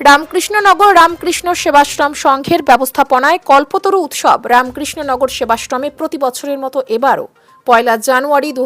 রামকৃষ্ণনগর রামকৃষ্ণ সেবাশ্রম সংঘের ব্যবস্থাপনায় কল্পতরু উৎসব রামকৃষ্ণনগর সেবাশ্রমে প্রতি বছরের মতো এবারও। পয়লা জানুয়ারি দু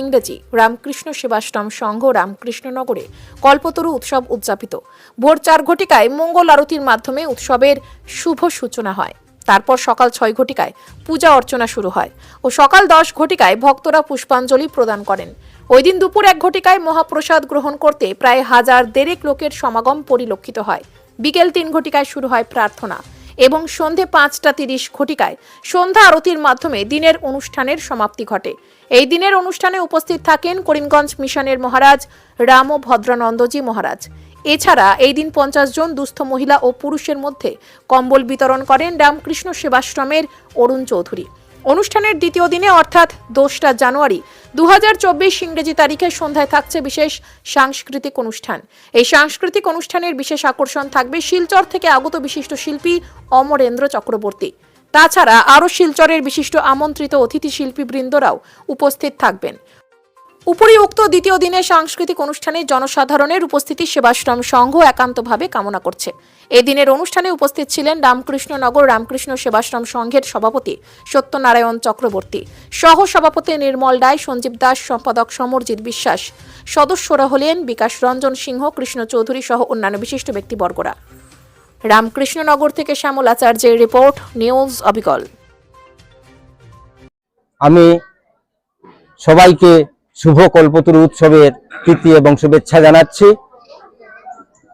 ইংরেজি, রামকৃষ্ণ সেবাশ্রম সংঘ রামকৃষ্ণনগরে কল্পতরু উৎসব উদযাপিত। ভোর চার ঘটিকায় মঙ্গল আরতির মাধ্যমে উৎসবের শুভ সূচনা হয়। তারপর সকাল ছয় ঘটিকায় পূজা অর্চনা শুরু হয় ও সকাল দশ ঘটিকায় ভক্তরা পুষ্পাঞ্জলি প্রদান করেন। ওই দিন দুপুর এক ঘটিকায় মহাপ্রসাদ গ্রহণ করতে প্রায় হাজার দেড়েক লোকের সমাগম পরিলক্ষিত হয়। বিকেল তিন ঘটিকায় শুরু হয় প্রার্থনা এবং সন্ধে পাঁচটা তিরিশ ঘটিকায় সন্ধ্যা আরতির মাধ্যমে দিনের অনুষ্ঠানের সমাপ্তি ঘটে। এই দিনের অনুষ্ঠানে উপস্থিত থাকেন করিমগঞ্জ মিশনের মহারাজ রাম ও ভদ্রানন্দজি মহারাজ। এছাড়া এই দিন পঞ্চাশ জন দুস্থ মহিলা ও পুরুষের মধ্যে কম্বল বিতরণ করেন রামকৃষ্ণ সেবাশ্রমের অরুণ চৌধুরী। অনুষ্ঠানের দ্বিতীয় দিনে, অর্থাৎ দোসরা জানুয়ারি দুই হাজার চব্বিশ ইংরেজি তারিখে সন্ধ্যায় থাকছে বিশেষ সাংস্কৃতিক অনুষ্ঠান। এই সাংস্কৃতিক অনুষ্ঠানের বিশেষ আকর্ষণ থাকবে শিলচর থেকে আগত বিশিষ্ট শিল্পী অমরেন্দ্র চক্রবর্তী। তাছাড়া আরও শিলচরের বিশিষ্ট আমন্ত্রিত অতিথি শিল্পীবৃন্দরাও উপস্থিত থাকবেন। উপরিউক্ত দ্বিতীয় দিনে সাংস্কৃতিক অনুষ্ঠানে জনসাধারণের উপস্থিতি সেবাশ্রম সংঘ একান্তভাবে কামনা করছে। এই দিনের অনুষ্ঠানে উপস্থিত ছিলেন রামকৃষ্ণনগর রামকৃষ্ণ সেবাশ্রম সংঘের সভাপতি সত্যনারায়ণ চক্রবর্তী সহ সভাপতি নির্মল রায়, সঞ্জীব দাস, সম্পাদক সমরজিৎ বিশ্বাস, সদস্যরা হলেন বিকাশ রঞ্জন সিংহ, কৃষ্ণ চৌধুরী সহ অন্যান্য বিশিষ্ট ব্যক্তিবর্গরা। রামকৃষ্ণনগর থেকে শ্যামল আচার্যের রিপোর্ট, নিউজ অবিকল। আমি সবাইকে শুভ কল্পতরু উৎসবের প্রীতি এবং শুভেচ্ছা জানাচ্ছি।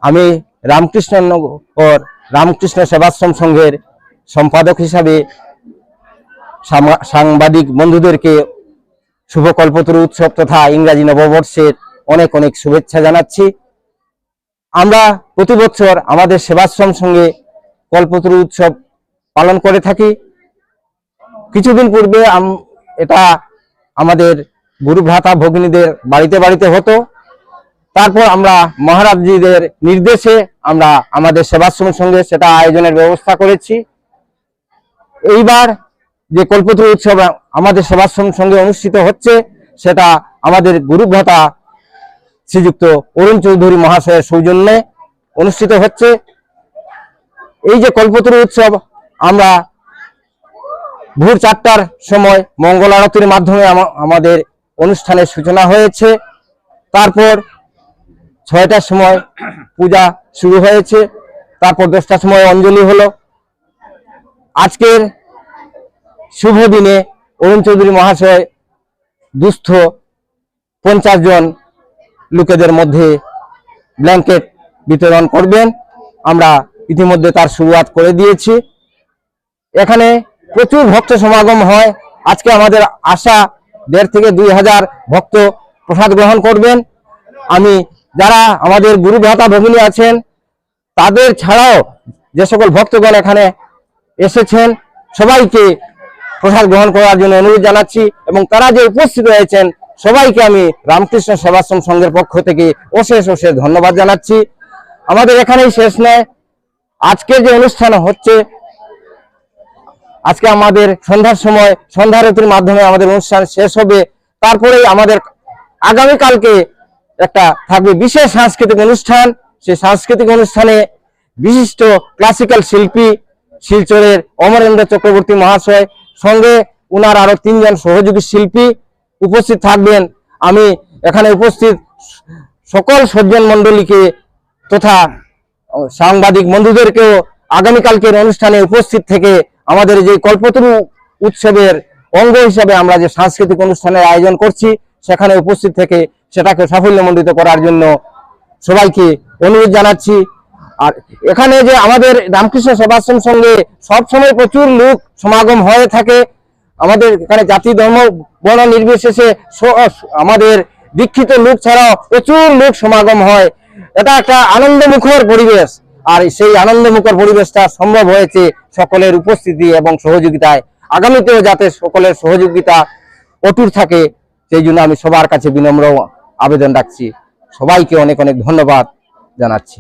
আমি রামকৃষ্ণনগর রামকৃষ্ণ সেবাশ্রম সংঘের সম্পাদক হিসাবে সাংবাদিক বন্ধুদেরকে শুভ কল্পতরু উৎসব তথা ইংরাজি নববর্ষের অনেক অনেক শুভেচ্ছা জানাচ্ছি। আমরা প্রতি বছর আমাদের সেবাশ্রম সঙ্গে কল্পতরু উৎসব পালন করে থাকি। কিছুদিন পূর্বে এটা আমাদের গুরু ভ্রাতা ভগিনীদের বাড়িতে বাড়িতে হতো। তারপর আমরা মহারাজজিদের নির্দেশে আমরা আমাদের সেবাশ্রমের সঙ্গে সেটা আয়োজনের ব্যবস্থা করেছি। এইবার যে কল্পতরু উৎসব আমাদের সেবাশ্রম সঙ্গে অনুষ্ঠিত হচ্ছে, সেটা আমাদের গুরু ভ্রাতা শ্রীযুক্ত অরুণ চৌধুরী মহাশয়ের সৌজন্যে অনুষ্ঠিত হচ্ছে। এই যে কল্পতরু উৎসব, আমরা ভোর চারটার সময় মঙ্গল আরতির মাধ্যমে আমা- আমাদের অনুষ্ঠানের সূচনা হয়েছে। তারপর ছয়টার সময় পূজা শুরু হয়েছে। তারপর দশটার সময় অঞ্জলি হলো। আজকের শুভ দিনে অরুণ চৌধুরী মহাশয় দুস্থ পঞ্চাশ জন লোকেদের মধ্যে ব্ল্যাঙ্কেট বিতরণ করবেন। আমরা ইতিমধ্যে তার শুরুয়াত করে দিয়েছি। এখানে প্রচুর ভক্ত সমাগম হয়। আজকে আমাদের আশা দেড় থেকে দুই হাজার ভক্ত প্রসাদ গ্রহণ করবেন। আমি যারা আমাদের গুরু ভ্রাতা ভগিনী আছেন, তাদের ছাড়াও যে সকল ভক্তগণ এখানে এসেছেন, সবাইকে প্রসাদ গ্রহণ করার জন্য অনুরোধ জানাচ্ছি এবং তারা যে উপস্থিত হয়েছেন সবাইকে আমি রামকৃষ্ণ সেবাশ্রম সংঘের পক্ষ থেকে অশেষ অশেষ ধন্যবাদ জানাচ্ছি। আমাদের এখানেই শেষ নয়। আজকের যে অনুষ্ঠান হচ্ছে আজকে আমাদের সন্ধ্যার সময় সন্ধ্যারতির মাধ্যমে আমাদের অনুষ্ঠান শেষ হবে। তারপরেই আমাদের আগামী কালকে একটা থাকবে বিশেষ সাংস্কৃতিক অনুষ্ঠান। সেই সাংস্কৃতিক অনুষ্ঠানে বিশিষ্ট ক্লাসিক্যাল শিল্পী শিলচরের অমরেন্দ্র চক্রবর্তী মহাশয়, সঙ্গে উনার আরও তিনজন সহযোগী শিল্পী উপস্থিত থাকবেন। আমি এখানে উপস্থিত সকল সজ্জন মণ্ডলীকে তথা সাংবাদিক বন্ধুদেরকেও আগামীকালকের অনুষ্ঠানে উপস্থিত থেকে আমাদের যে কল্পতরু উৎসবের অঙ্গ হিসাবে আমরা যে সাংস্কৃতিক অনুষ্ঠানের আয়োজন করছি, সেখানে উপস্থিত থেকে সেটাকে সাফল্যমণ্ডিত করার জন্য সবাইকে অনুরোধ জানাচ্ছি। আর এখানে যে আমাদের রামকৃষ্ণ সেবাশ্রম সঙ্গে সবসময় প্রচুর লোক সমাগম হয়ে থাকে। আমাদের এখানে জাতি, ধর্ম, বর্ণ নির্বিশেষে আমাদের দীক্ষিত লোক ছাড়াও প্রচুর লোক সমাগম হয়। এটা একটা আনন্দমুখর পরিবেশ। আর সেই আনন্দমুখর পরিবেশটা সম্ভব হয়েছে সকলের উপস্থিতি এবং সহযোগিতায়। আগামীতেও যাতে সকলের সহযোগিতা অটুট থাকে, সেই জন্য আমি সবার কাছে বিনম্র আবেদন রাখছি। সবাইকে অনেক অনেক ধন্যবাদ জানাচ্ছি।